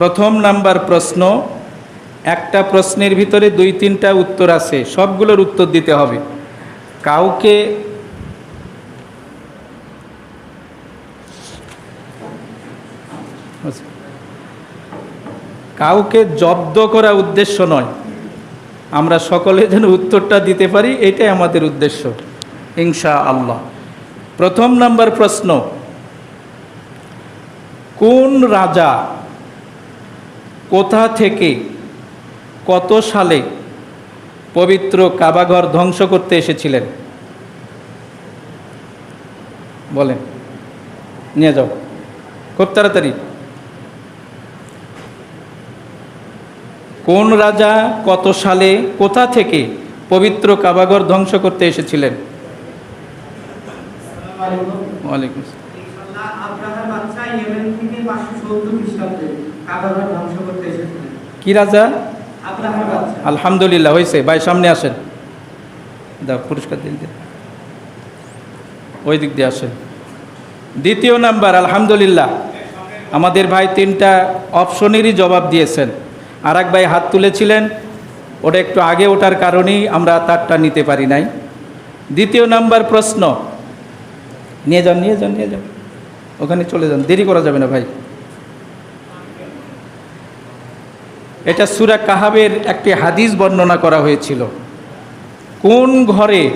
প্রথম নাম্বার প্রশ্ন, একটা প্রশ্নের ভিতরে দুই তিনটা উত্তর আছে, সবগুলোর উত্তর দিতে হবে। কাউকে কাউকে জব্দ করা উদ্দেশ্য নয়। আমরা সকলে যেন উত্তরটা দিতে পারি, এটাই আমাদের উদ্দেশ্য ইনশা আল্লাহ প্রথম নাম্বার প্রশ্ন, কোন রাজা কোথা থেকে কত সালে পবিত্র কাবাঘর ধ্বংস করতে এসেছিলেন? বলেন। নিয়ে যাও। খুব তাড়াতাড়ি। কোন রাজা কত সালে কোথা থেকে পবিত্র কাবাঘর ধ্বংস করতে এসেছিলেন? ওয়ালাইকুম আসসালাম। ইনশাআল্লাহ আব্রাহার বাচ্চা ইয়েমেন থেকে 570 খ্রিস্টাব্দে কাবাঘর ধ্বংস করতে এসেছিলেন। কি রাজা? আলহামদুলিল্লাহ হয়েছে ভাই সামনে আসেন। দাও পুরস্কার দিন দিন। ওই দিক দিয়ে আসেন। দ্বিতীয় নাম্বার আলহামদুলিল্লাহ। আমাদের ভাই তিনটা অপশনেরই জবাব দিয়েছেন। আর এক ভাই হাত তুলেছিলেন। ওটা একটু আগে ওঠার কারণেই আমরা তারটা নিতে পারি নাই। দ্বিতীয় নাম্বার প্রশ্ন। নিয়ে যান নিয়ে যান নিয়ে যান। ওখানে চলে যান। দেরি করা যাবে না ভাই। এটা সুরা কাহাবের একটি হাদিস বর্ণনা করা হয়েছিল। কোন ঘরে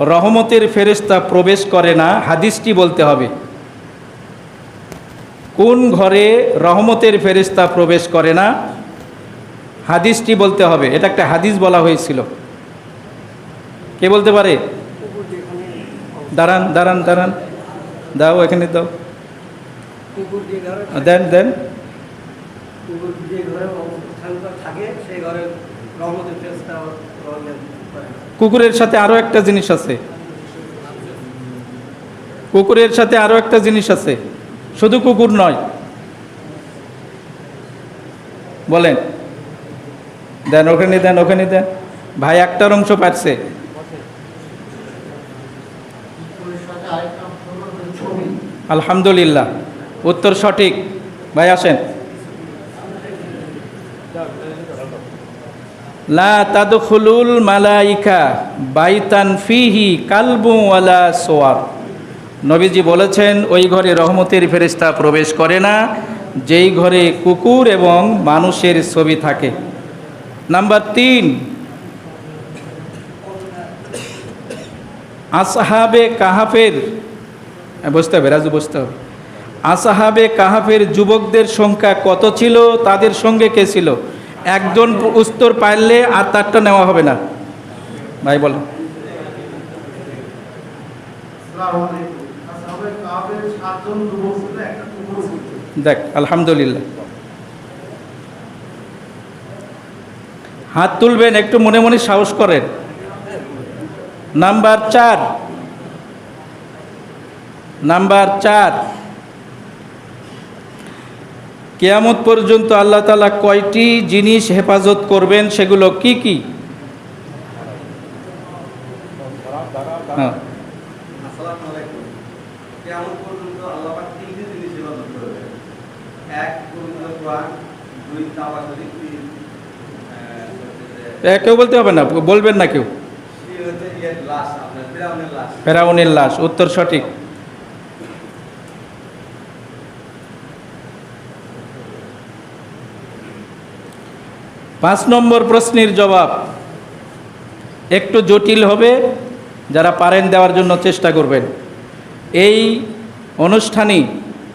রহমতের ফেরেস্তা প্রবেশ করে না, হাদিসটি বলতে হবে। কোন ঘরে রহমতের ফেরেস্তা প্রবেশ করে না, হাদিসটি বলতে হবে। এটা একটা হাদিস বলা হয়েছিল। কে বলতে পারে? দাঁড়ান দাঁড়ান দাঁড়ান। দাও, এখানে দাও। দেন দেন। যে ঘরে থাকে সেই ঘরে রহমতের ফেরেশতা কুকুরের সাথে আরও একটা জিনিস আছে। কুকুরের সাথে আরও একটা জিনিস আছে। শুধু কুকুর নয়। বলেন। দেন ওখানে দেন ওখানে দেন। ভাই একটার অংশ পাচ্ছে কুকুরের সাথে আরেকটা হলো ছবি। আলহামদুলিল্লাহ। উত্তর সঠিক। ভাই আসেন। লা তাদখুলুল মালাইকা বাইতান ফিহি কালবু ওয়ালা নবীজি বলেছেন ওই ঘরে রহমতের ফেরেশতা প্রবেশ করে না যেই ঘরে কুকুর এবং মানুষের ছবি থাকে। নাম্বার তিন আসহাবে কাহাফের হ্যাঁ, বসতে হবে রাজু বসতে হবে। আসাহাবে কাহাফের যুবকদের সংখ্যা কত ছিল তাদের সঙ্গে কে ছিল? একজন উত্তর পারলে আর তারটা নেওয়া হবে না। ভাই, বলো। দেখ, আলহামদুলিল্লাহ। হাত তুলবেন, একটু মনে মনে সাহস করেন। নাম্বার চার। নাম্বার চার। কেয়ামত পর্যন্ত আল্লাহ তালা কয়টি জিনিস হেফাজত করবেন সেগুলো কি কি? হ্যাঁ। কেউ বলতে হবে না বলবেন না কেউ। ফেরাউনের লাশ উত্তর সঠিক। পাঁচ নম্বর প্রশ্নের জবাব, একটু জটিল হবে, যারা পারেন দেওয়ার জন্য চেষ্টা করবেন। এই অনুষ্ঠানে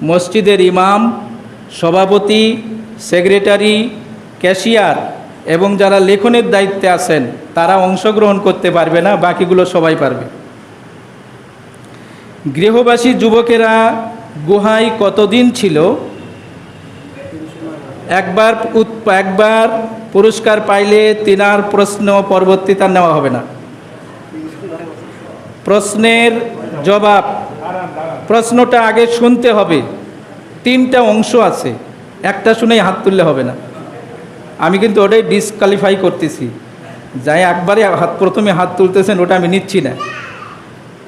মসজিদের ইমাম, সভাপতি, সেক্রেটারি, ক্যাশিয়ার এবং যারা লেখনের দায়িত্বে আছেন, তারা অংশগ্রহণ করতে পারবে না, বাকিগুলো সবাই পারবে। গৃহবাসী যুবকেরা গুহায় কতদিন ছিল? একবার একবার পুরস্কার পাইলে তিনার প্রশ্ন পরবর্তী তার নেওয়া হবে না। প্রশ্নের জবাব, প্রশ্নটা আগে শুনতে হবে। তিনটা অংশ আছে, একটা শুনেই হাত তুললে হবে না। আমি কিন্তু ওটাই ডিসকালিফাই করতেছি। যাই একবারে হাত, প্রথমে হাত তুলতেছেন, ওটা আমি নিচ্ছি না।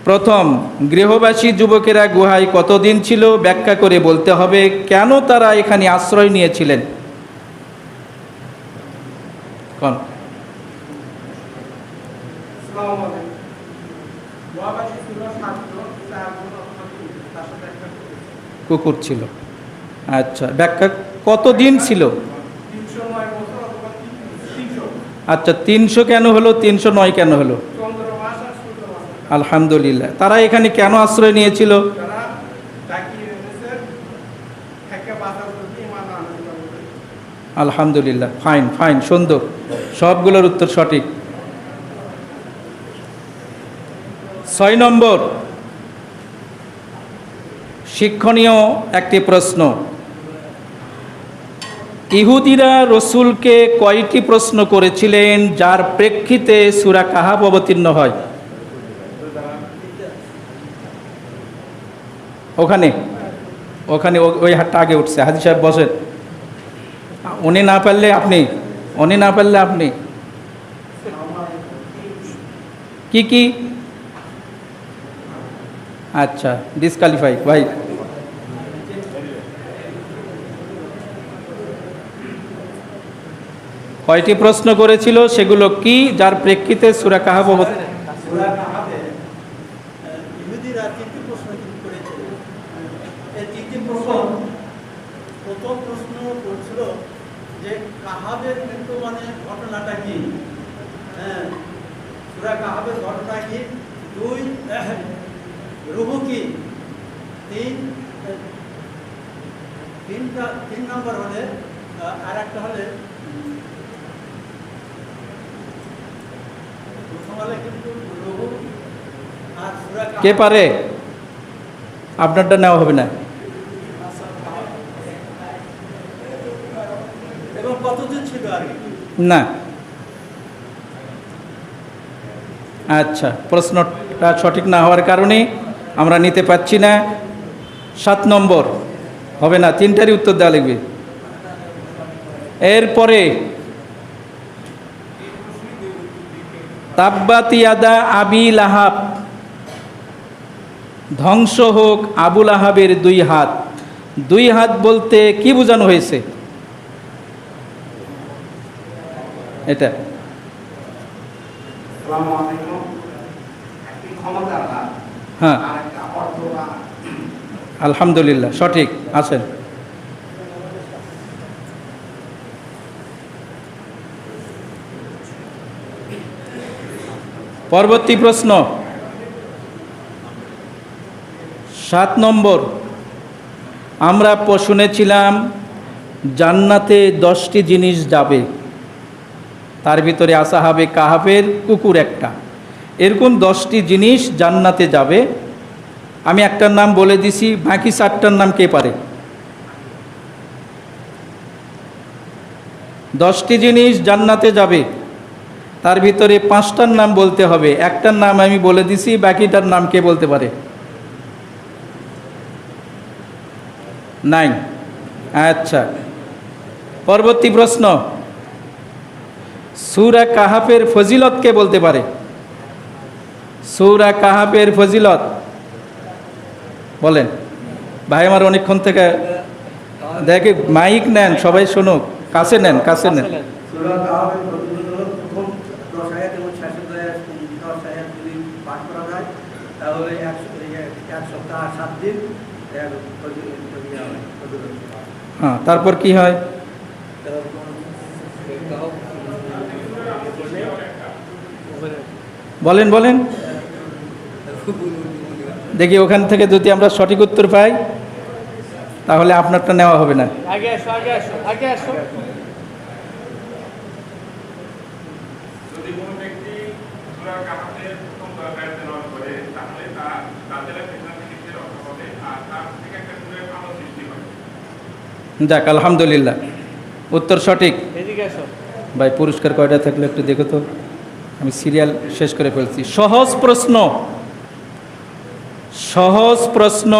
প্রথম, গৃহবাসী যুবকেরা গুহায় কতদিন ছিল? ব্যাখ্যা করে বলতে হবে, কেন তারা এখানে আশ্রয় নিয়েছিলেন কন সালাম আলাইকুম মহাবাসী ছিল সাতজন চারজন অথবা তিনজন তার সাথে একটা কুকুর ছিল। আচ্ছা ব্যাখ্যা কতদিন ছিল? আচ্ছা তিনশো কেন হলো তিনশো নয় কেন হলো? আলহামদুলিল্লাহ। তারা এখানে কেন আশ্রয় নিয়েছিল? আলহামদুলিল্লাহ ফাইন ফাইন সুন্দর। সবগুলোর উত্তর সঠিক। ছয় নম্বর, শিক্ষণীয় একটি প্রশ্ন। ইহুদিরা রসুলকে কয়টি প্রশ্ন করেছিলেন, যার প্রেক্ষিতে সুরা কাহাব অবতীর্ণ হয়? ওখানে ওখানে ওই হাতটা আগে উঠছে। হাজি সাহেব বসেন। উনি না পারলে আপনি, উনি না পারলে আপনি। কি কি? আচ্ছা ডিসকালিফাই ভাই। কয়টি প্রশ্ন করেছিল সেগুলো কি? যার প্রেক্ষিতে সুরা কাহাব অবত- সূরা কাহাবে আহ, ইহুদিরা তিনটি প্রশ্ন কিন্তু করেছিল এই তিনটি প্রশ্ন প্রথম প্রশ্ন করছিল যে কাহাবের কিন্তু মানে ঘটনাটা কি হ্যাঁ সূরা কাহাবের ঘটনা কি দুই আহ, রুহু কি? তিন তিনটা তিন নম্বর হলে আর একটা হলে কে পারে? আপনারটা নেওয়া হবে না। না। আচ্ছা প্রশ্নটা সঠিক না হওয়ার কারণে আমরা নিতে পারছি না। সাত নম্বর। হবে না তিনটারই উত্তর দেওয়া লাগবে। এরপরে তাব্বাতিয়াদা আবি লাহাব। ধ্বংস হোক আবুল আহাবের দুই হাত। দুই হাত বলতে কি বোঝানো হয়েছে? এটা। হ্যাঁ আর একটা অর্থ বা আলহামদুলিল্লাহ, সঠিক, আছেন। পরবর্তী প্রশ্ন। সাত নম্বর, আমরা শুনেছিলাম জান্নাতে দশটি জিনিস যাবে। তার ভিতরে আসা হবে কাহাবের কুকুর একটা। এরকম দশটি জিনিস জান্নাতে যাবে। আমি একটার নাম বলে দিছি, বাকি চারটার নাম কে পারে? দশটি জিনিস জান্নাতে যাবে, তার ভিতরে পাঁচটার নাম বলতে হবে, একটার নাম আমি বলে দিছি, বাকিটার নাম কে বলতে পারে? নাই। আচ্ছা। পরবর্তী প্রশ্ন। সুরা কাহাফের ফজিলত কে বলতে পারে? সুরা কাহাফের ফজিলত। বলেন। ভাই আমার অনেকক্ষণ থেকে দেখে, মাইক নেন, সবাই শুনুক। কাছে নেন কাছে নেন। হ্যাঁ তারপর কি হয়? বলেন বলেন। দেখি ওখান থেকে যদি আমরা সঠিক উত্তর পাই তাহলে আপনারটা নেওয়া হবে না। আগে আসো আগে আসো আগে আসো। যদি কোনো ব্যক্তি সূরা কাহাফের প্রথম দরকার তেলাওয়াত করে তাহলে তা তাদের ফিতনা থেকে সে রক্ষা পাবে আর তার থেকে একটা নূরের আলো সৃষ্টি হবে যাক আলহামদুলিল্লাহ। উত্তর সঠিক। ভাই পুরস্কার কয়টা থাকলে একটু দেখো তো। আমি সিরিয়াল শেষ করে ফেলছি। সহজ প্রশ্ন। সহজ প্রশ্ন।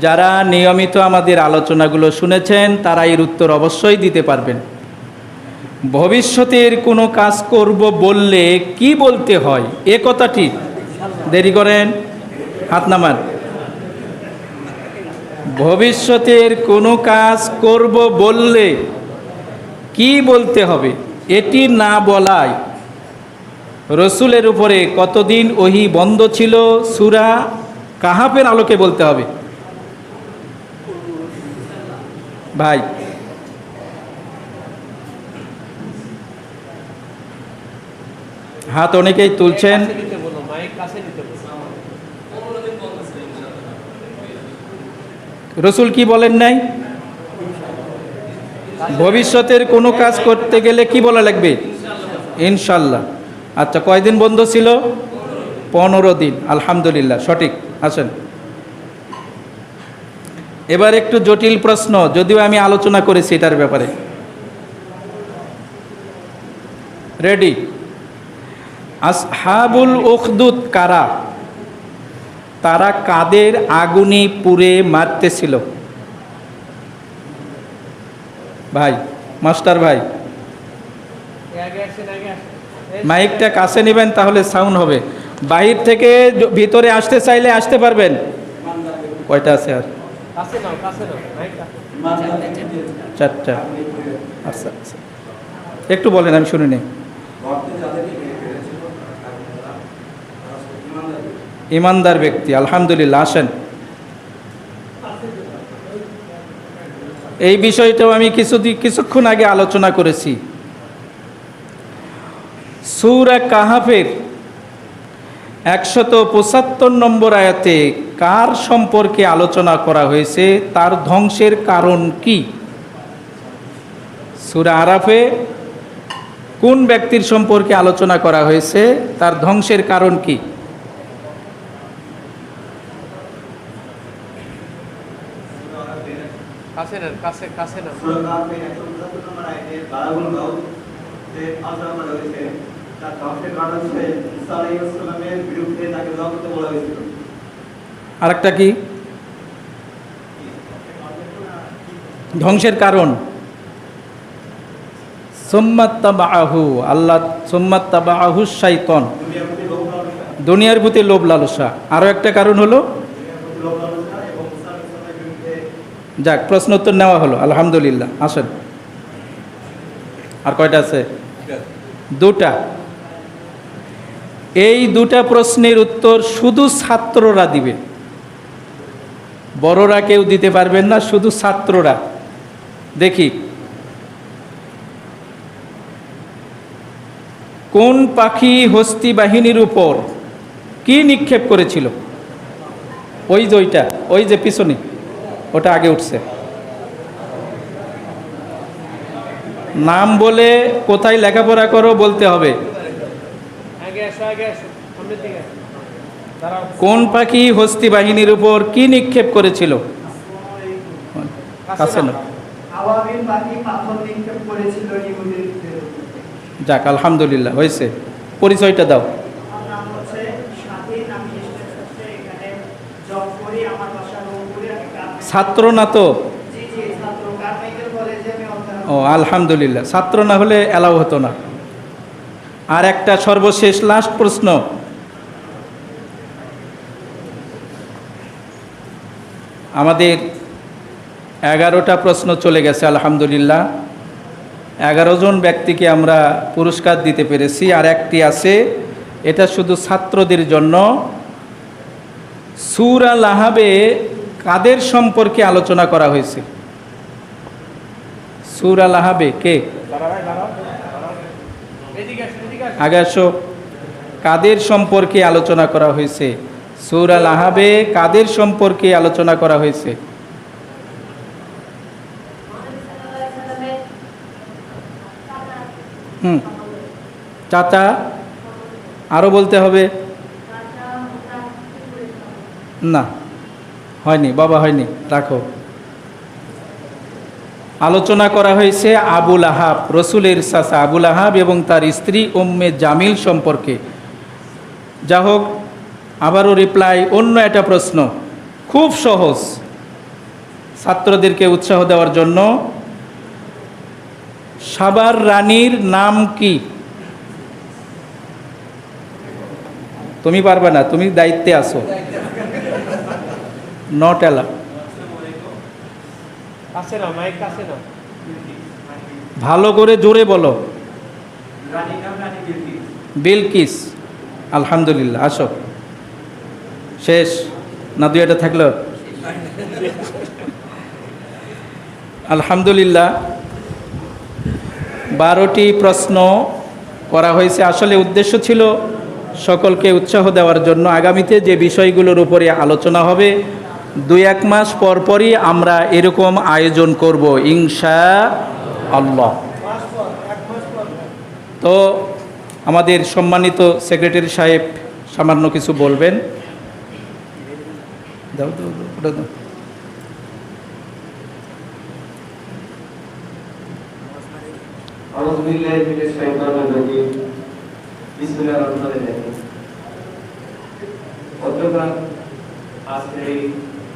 যারা নিয়মিত আমাদের আলোচনাগুলো শুনেছেন, তারা এর উত্তর অবশ্যই দিতে পারবেন। ভবিষ্যতের কোনো কাজ করব বললে কি বলতে হয়? এ কথাটি দেরি করেন। হাত নামান। ভবিষ্যতের কোনো কাজ করব বললে কি বলতে হবে? এটি না বলায় রসুলের উপরে কতদিন ওহি বন্ধ ছিল? সুরা কাহাফের আলোকে বলতে হবে। ভাই। হাত অনেকেই তুলছেন। রসুল কি বলেন নাই? ভবিষ্যতের কোনো কাজ করতে গেলে কি বলা লাগবে? ইনশাল্লাহ। আচ্ছা কয়দিন বন্ধ ছিল? পনেরো দিন। আলহামদুলিল্লাহ, সঠিক। আসেন। এবার একটু জটিল প্রশ্ন, যদিও আমি আলোচনা করেছি এটার ব্যাপারে। রেডি আসহাবুল উখদুত কারা? তারা কাদের আগুনে পুড়ে মারতেছিল? ভাই, মাস্টার ভাই। মাইকটা কাছে নেবেন তাহলে সাউন্ড হবে। বাহির থেকে ভিতরে আসতে চাইলে আসতে পারবেন। কয়টা আছে আর? চারটা। আচ্ছা আচ্ছা। একটু বলেন আমি শুনিনি ইমানদার ব্যক্তি আলহামদুলিল্লাহ আসেন। এই বিষয়টাও আমি কিছুদিন কিছুক্ষণ আগে আলোচনা করেছি। সূরা কাহাফের একশত পঁচাত্তর নম্বর আয়াতে কার সম্পর্কে আলোচনা করা হয়েছে? তার ধ্বংসের কারণ কি? সুরা আরাফে কোন ব্যক্তির সম্পর্কে আলোচনা করা হয়েছে? তার ধ্বংসের কারণ কি? কাছে নেন কাছে কাছে নেন সুরকাফে 179 নম্বর আয়াতে বারাগুল গাউস যে আলোচনা করা হয়েছে তার ধ্বংসের কারণ হচ্ছে ঈসা আলাইহিস সালামের বিরুদ্ধে তাকে দোয়া করতে বলা হয়েছিল। আরেকটা কি? ধ্বংসের কারণ। সোম্মাত্তাবাহু আল্লাহ সোম্মাত্তাবাহু শাইতন। দুনিয়ার প্রতি লোভ লালসা। আরও একটা কারণ হলো? যাক প্রশ্ন উত্তর নেওয়া হলো। আলহামদুলিল্লাহ আসেন। আর কয়টা আছে। দুটা। এই দুটা প্রশ্নের উত্তর শুধু ছাত্ররা দিবে। বড়রা কেউ দিতে পারবেন না, শুধু ছাত্ররা। দেখি। কোন পাখি হস্তি বাহিনীর উপর কি নিক্ষেপ করেছিল? ওই যে ওইটা, ওই যে পিছনে, ওটা আগে উঠছে। নাম বলে কোথায় লেখাপড়া করো বলতে হবে আগে আসো আগে আসো সামনের দিকে আসো। দাঁড়াও কোন পাখি হস্তি বাহিনীর উপর কি নিক্ষেপ করেছিল? না। আওয়ামী পার্টি পাথর নিক্ষেপ করেছিল ইহুদিদের যাক আলহামদুলিল্লাহ হয়েছে। পরিচয়টা দাও। ছাত্র না তো? জি জি ছাত্র। কারমাইকেল কলেজে আমি অধ্যয়ন ও আলহামদুলিল্লাহ। ছাত্র না হলে অ্যালাউ হতো না। আর একটা সর্বশেষ লাস্ট প্রশ্ন। আমাদের এগারোটা প্রশ্ন চলে গেছে, আলহামদুলিল্লাহ। এগারো জন ব্যক্তিকে আমরা পুরস্কার দিতে পেরেছি, আর একটি আছে, এটা শুধু ছাত্রদের জন্য। সুরা লাহাবে কাদের সম্পর্কে আলোচনা করা হয়েছে? সুরা লাহাবে কে? আগে আসো। কাদের সম্পর্কে আলোচনা করা হয়েছে? সুরা লাহাবে কাদের সম্পর্কে আলোচনা করা হয়েছে? হুম। চাচা আরও বলতে হবে? না, হয়নি, বাবা হয়নি, রাখো। আলোচনা করা হয়েছে আবুল আহাব, রসুলের চাচা আবুল আহাব এবং তার স্ত্রী উম্মে জামিল সম্পর্কে। যা হোক, আবারও রিপ্লাই অন্য একটা প্রশ্ন। খুব সহজ। ছাত্রদেরকে উৎসাহ দেওয়ার জন্য। সাবার রানীর নাম কি? তুমি পারবে না, তুমি দায়িত্বে আসো নট অ্যালা কাছে নাও মাইক কাছে নাও। ভালো করে জোরে বলো। বিলকিস। আলহামদুলিল্লাহ আসো। শেষ না দুই এটা থাকল? আলহামদুলিল্লাহ। বারোটি প্রশ্ন করা হয়েছে। আসলে উদ্দেশ্য ছিল সকলকে উৎসাহ দেওয়ার জন্য। আগামীতে যে বিষয়গুলোর উপরে আলোচনা হবে দুই এক মাস পরপরই আমরা এরকম আয়োজন করব ইংসা আল্লাহ। তো আমাদের সম্মানিত সেক্রেটারি সাহেব সামান্য কিছু বলবেন। দাও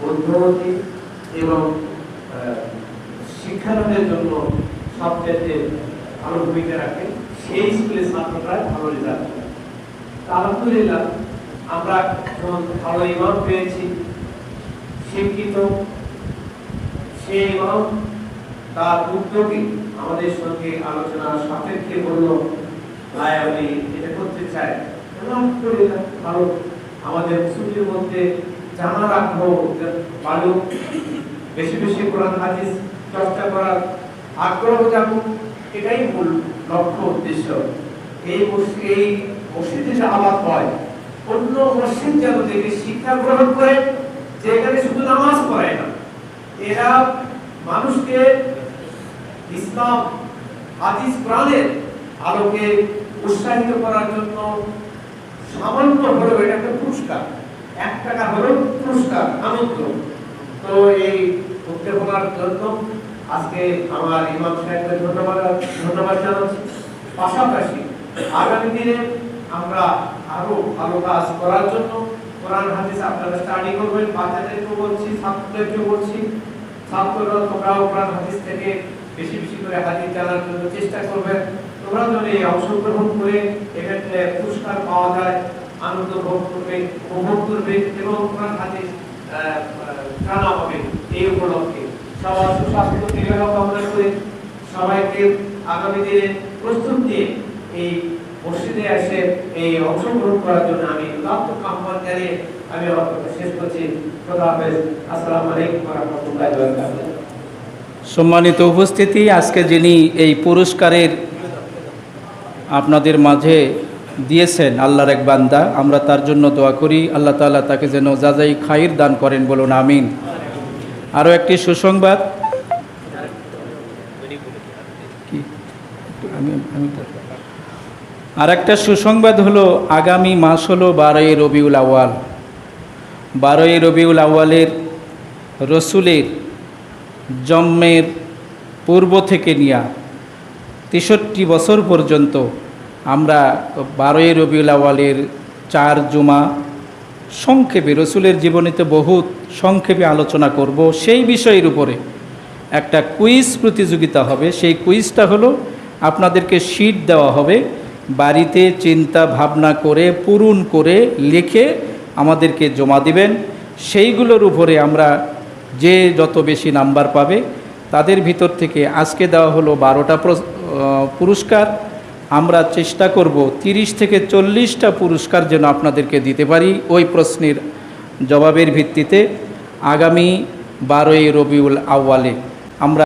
বুদ্ধিমতী এবং আহ, শিক্ষাদানের জন্য সবচেয়ে ভালো ভূমিকা রাখে সেই স্কুলের ছাত্ররা ভালো রেজাল্ট করে আলহামদুলিল্লাহ আমরা যেমন ভালো ইমাম পেয়েছি শিক্ষিত সেই ইমাম তার উদ্যোগে আমাদের সঙ্গে আলোচনা সাপেক্ষে বলল ভাই আমি এটা করতে চাই আলহামদুলিল্লাহ ভালো। আমাদের মুসলিমের মধ্যে জানা রাখব যে ভালো বেশি বেশি কোরআন হাদিস, চর্চা করার আগ্রহ জানুক এটাই মূল লক্ষ্য, উদ্দেশ্য। এই এই মসজিদে যে আলাপ হয়, অন্য মসজিদ যেন থেকে শিক্ষা গ্রহণ করে যেখানে শুধু নামাজ পড়ে না, এরা মানুষকে ইসলাম, হাদিস, কোরআনের আলোকে উৎসাহিত করার জন্য সামান্য হলেও এটা একটা পুরস্কার। এক টাকা হলেও পুরস্কার আনন্দ তো এই উদ্দীপনার জন্য আজকে আমার ইমাম সাহেবকে ধন্যবাদ ধন্যবাদ জানাচ্ছি। পাশাপাশি আগামী দিনে আমরা আরও ভালো কাজ করার জন্য কোরআন, হাদিস আপনারা স্টাডি করবেন, বাচ্চাদেরকেও বলছি, ছাত্রদেরকেও বলছি। ছাত্ররা তোমরাও কোরআন, হাদিস থেকে বেশি বেশি করে হাদিস জানার জন্য চেষ্টা করবেন। তোমরা যদি অংশগ্রহণ করে এক্ষেত্রে পুরস্কার পাওয়া যায় আনন্দ ভোগ করবে, উপভোগ করবে এবং কোরআন হাদিস জানা হবে এই উপলক্ষে। সবার সুস্বাস্থ্য দীর্ঘ কামনা করে সবাইকে আগামী দিনে প্রস্তুত নিয়ে এই মসজিদে এসে এই অংশগ্রহণ করার জন্য আমি লাভ কামনা জানিয়ে আমি আমার শেষ করছি। খোদা হাফেজ। আসসালামু আলাইকুম ওয়া রাহমাতুল্লাহি ওয়া বারাকাতুহু। সম্মানিত উপস্থিতি, আজকে যিনি এই পুরস্কারের আপনাদের মাঝে দিয়েছেন আল্লাহর এক বান্দা। আমরা তার জন্য দোয়া করি। আল্লাহ তাআলা তাকে যেন যাজাই খাইর দান করেন বলুন, আমিন। আরও একটি সুসংবাদ। আর একটা সুসংবাদ হলো, আগামী মাস হলো বারোই রবিউল আওয়াল বারোই রবিউল আওয়ালের রসুলের জন্মের পূর্ব থেকে নিয়া তেষট্টি বছর পর্যন্ত আমরা বারোই রবিউল আওয়ালের চার জুমা সংক্ষেপে, রসুলের জীবনীতে বহুত সংক্ষেপে আলোচনা করব। সেই বিষয়ের উপরে একটা কুইজ প্রতিযোগিতা হবে। সেই কুইজটা হলো, আপনাদেরকে শীট দেওয়া হবে। বাড়িতে চিন্তা ভাবনা করে, পূরণ করে লিখে আমাদেরকে জমা দিবেন। সেইগুলোর উপরে আমরা যে যত বেশি নাম্বার পাবে, তাদের ভিতর থেকে আজকে দেওয়া হলো বারোটা পুরস্কার। আমরা চেষ্টা করব তিরিশ থেকে চল্লিশটা পুরস্কার যেন আপনাদেরকে দিতে পারি ওই প্রশ্নের জবাবের ভিত্তিতে আগামী বারোই রবিউল আউয়ালে আমরা